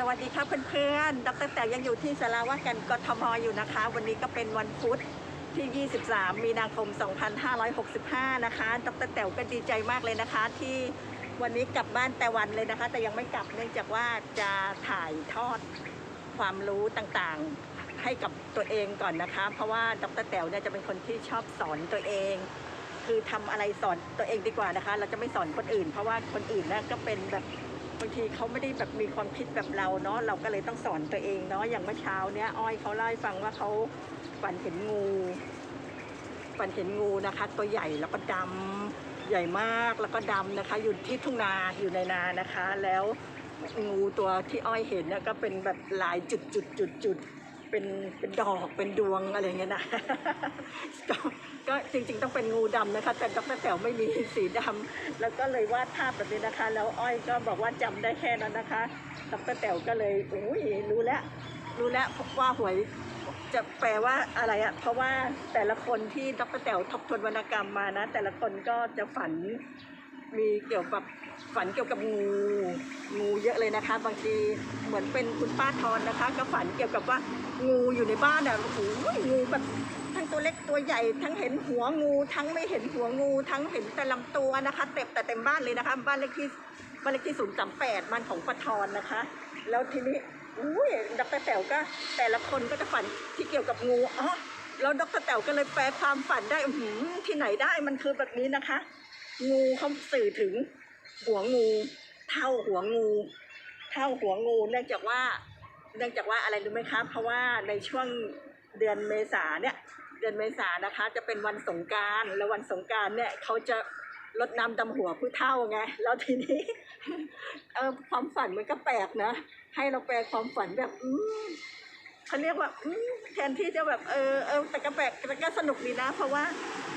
สวัสดีครับเพื่อนๆ ดรแต่ยังอยู่ที่สาราว่ากันกทมอยู่นะคะ วันนี้ก็เป็นวันพุธที่ 23 มีนาคม 2565 นะคะ ดรแต๋วก็ดีใจมากเลยนะคะ ที่วันนี้กลับบ้านแต่วันเลยนะคะ แต่ยังไม่กลับเนื่องจากว่าจะถ่ายทอดความรู้ต่างๆ ให้กับตัวเองก่อนนะคะ เพราะว่าดรแต๋วเนี่ยจะเป็นคนที่ชอบสอนตัวเอง คือทำอะไรสอนตัวเองดีกว่านะคะ เราจะไม่สอนคนอื่น เพราะว่าคนอื่นเนี่ยก็เป็นแบบ บางทีเขาไม่ได้แบบมีความคิดแบบเราเนาะเราก็เลยต้องสอนตัวเองเนาะอย่างเมื่อเช้าเนี้ยอ้อยเขาเล่าให้ฟังว่าเขาฝันเห็นงูฝันเห็นงูนะคะ ตัวใหญ่แล้วก็ดำใหญ่มากแล้วก็ดำนะคะ อยู่ที่ทุ่งนาอยู่ในนานะคะ แล้วงูตัวที่อ้อยเห็นเนี่ยก็เป็นแบบลายจุดจุดจุดจุด เป็นเป็นดอกเป็นดวงอะไรเงี้ยนะก็ก็จริง ๆ ต้องเป็นงูดำนะคะ แต่ดรแต๋วไม่มีสีดำแล้วก็เลยวาดภาพแบบนี้นะคะ แล้วอ้อยก็บอกว่าจำได้แค่นั้นนะคะดรแต๋วก็เลยโอ้ยรู้แล้วรู้แล้วว่าหวยจะแปลว่าอะไรอะเพราะว่าแต่ละคนที่ดรแต๋วทบทวนวรรณกรรมมานะ แต่ละคนก็จะฝัน มีเกี่ยวกับฝันเกี่ยวกับงูงูเยอะเลยนะคะ บางทีเหมือนเป็นคุณป้าทอนนะคะ ก็ฝันเกี่ยวกับว่างูอยู่ในบ้านอะโอ้โหงูแบบทั้งตัวเล็กตัวใหญ่ ทั้งเห็นหัวงู ทั้งไม่เห็นหัวงู ทั้งเห็นแต่ลำตัวนะคะเต็มแต่เต็มบ้านเลยนะคะ บ้านเลขที่บ้านเลขที่ศูนย์สามแปดบ้านของป้าทอนนะคะ แล้วทีนี้อุ้ยดรแต๋วก็แต่ละคนก็จะฝันที่เกี่ยวกับงูอ๋อแล้วดรแต๋วก็เลยแปลความฝันได้อืที่ไหนได้มันคือแบบนี้นะคะ งูเขาสื่อถึงหัวงู เท่าหัวงู เท่าหัวงูเนื่องจากว่าเนื่องจากว่าอะไรรู้ไหมคะเพราะว่าในช่วงเดือนเมษาเนี่ยเดือนเมษานะคะ จะเป็นวันสงการแล้ววันสงการเนี่ยเขาจะลดน้ำดำหัวผู้เท่าไงแล้วทีนี้เออความฝันมันก็แปลกนะ ให้เราแปลความฝันแบบอื เขาเรียกว่าแทนที่จะแบบเออเออแต่ก็แปลกแต่ก็สนุกดีนะ เพราะว่า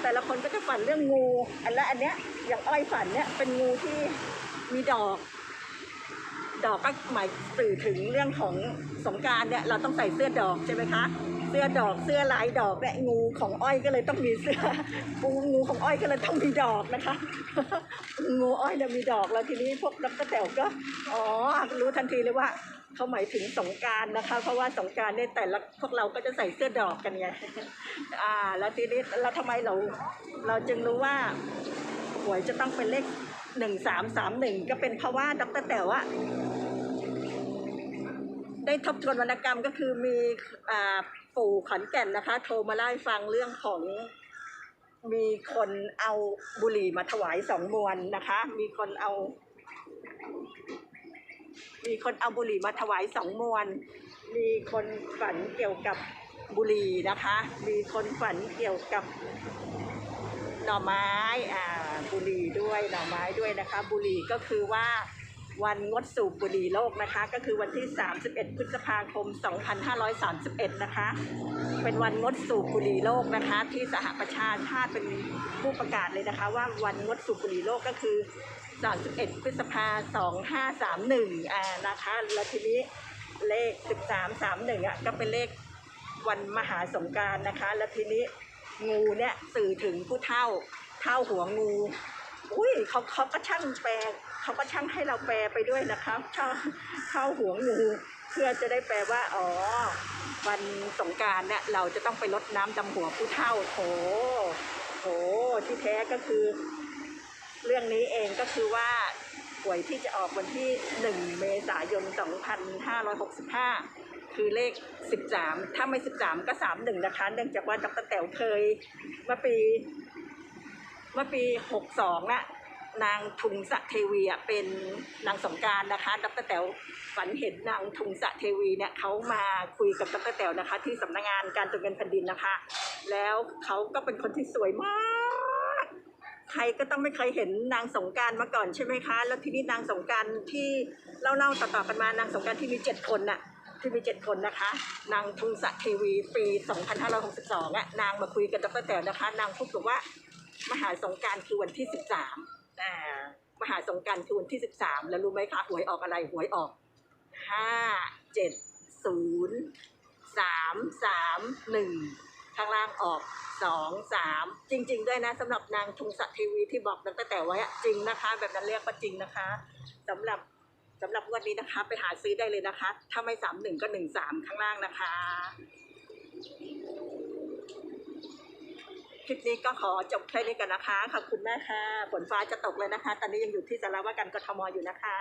แต่ละคนก็จะฝันเรื่องงู อันละอันเนี้ยอย่างอ้อยฝันเนี่ยเป็นงูที่มีดอก ดอกก็หมายสื่อถึงเรื่องของสงการเนี่ยเราต้องใส่เสื้อดอกใช่ไหมคะ เสื้อดอกเสื้อลายดอกเนี่ยงูของอ้อยก็เลยต้องมีเสื้อปูงูของอ้อยก็เลยต้องมีดอกนะคะ งูอ้อยเนี่ยมีดอกแล้วทีนี้พวกดรแต๋วก็อ๋อรู้ทันทีเลยว่า เขาหมายถึงสงการนะคะ เพราะว่าสงการเนี่ยแต่ละพวกเราก็จะใส่เสื้อดอกกันไงอ่า แล้วทีนี้แล้วทำไมเรา เราจึงรู้ว่าหวยจะต้องเป็นเลขหนึ่งสามสามหนึ่งก็เป็นเพราะว่าดรแต๋วอะได้ทบทวนวรรณกรรมก็คือมีอ่าปู่ขอนแก่นนะคะ โทรมาเล่าให้ฟังเรื่องของมีคนเอาบุหรี่มาถวายสองมวนนะคะ มีคนเอา มีคนเอาบุหรี่มาถวายสองมวน มีคนฝันเกี่ยวกับบุหรี่นะคะ มีคนฝันเกี่ยวกับหน่อไม้อ่าบุหรี่ด้วยหน่อไม้ด้วยนะคะ บุหรี่ก็คือว่าวันงดสูบบุหรี่โลกนะคะ ก็คือวันที่ 31 พฤษภาคม 2531 นะคะ เป็นวันงดสูบบุหรี่โลกนะคะ ที่สหประชาชาติเป็นผู้ประกาศเลยนะคะ ว่าวันงดสูบบุหรี่โลกก็คือ 31 พฤษภา 2531 อ่านะคะ แล้วทีนี้เลข 1331 อะ ก็เป็นเลขวันมหาสงการนะคะ แล้วทีนี้งูเนี่ยสื่อถึงผู้เท่า เท่าหัวงู อุ้ยเขาเขาก็ช่างแปลเขาก็ช่างให้เราแปลไปด้วยนะคะเท่าเท่าหัวงู เพื่อจะได้แปลว่า อ๋อ วันสงการเนี่ยเราจะต้องไปรดน้ำดำหัวผู้เท่าโถโถที่แท้ก็คือ เรื่องนี้เองก็คือว่าหวยที่จะออกวันที่ 1 เมษายน 2565 คือเลข 13 ถ้าไม่ 13 ก็ 31 นะคะ เนื่องจากว่าดรแต๋วเคยเมื่อปีเมื่อปี 62 น่ะ นางทุงสะเทวีอะเป็นนางสงการนะคะ ดรแต๋วฝันเห็นนางทุงสะเทวีเนี่ยเขามาคุยกับดรแต๋วนะคะ ที่สำนักงานการตรวจเงินแผ่นดินนะคะ แล้วเขาก็เป็นคนที่สวยมาก ใครก็ต้องไม่เคยเห็นนางสงการมาก่อนใช่ไหมคะ แล้วทีนี้นางสงการที่เล่าๆต่อๆกันมานางสงการที่มีเจ็ดคนน่ะที่มีเจ็ดคนนะคะ นางทุงสะเทวีปี 2562อะนางมาคุยกับดรแต๋วนะคะ นางพูดบอกว่ามหาสงการคือวันที่ 13อ่ามหาสงการคือวันที่ 13 แล้วรู้ไหมคะหวยออกอะไรหวยออก 5 7 0 3 3 1 ข้างล่างออก2 3จริง ๆ ด้วยนะสำหรับนางทุงสะเทวีที่บอกดรแต่ไว้อะจริงนะคะ แบบนั้นเรียกว่าจริงนะคะสำหรับสำหรับงวันนี้นะคะ ไปหาซื้อได้เลยนะคะ ถ้าไม่สามหนึ่งก็หนึ่งสามข้างล่างนะคะคลิปนี้ก็ขอจบแค่นี้กันนะคะขอบคุณแม่ค่ะฝนฟ้าจะตกเลยนะคะ ตอนนี้ยังอยู่ที่สารวัตรกันกทมอยู่นะคะ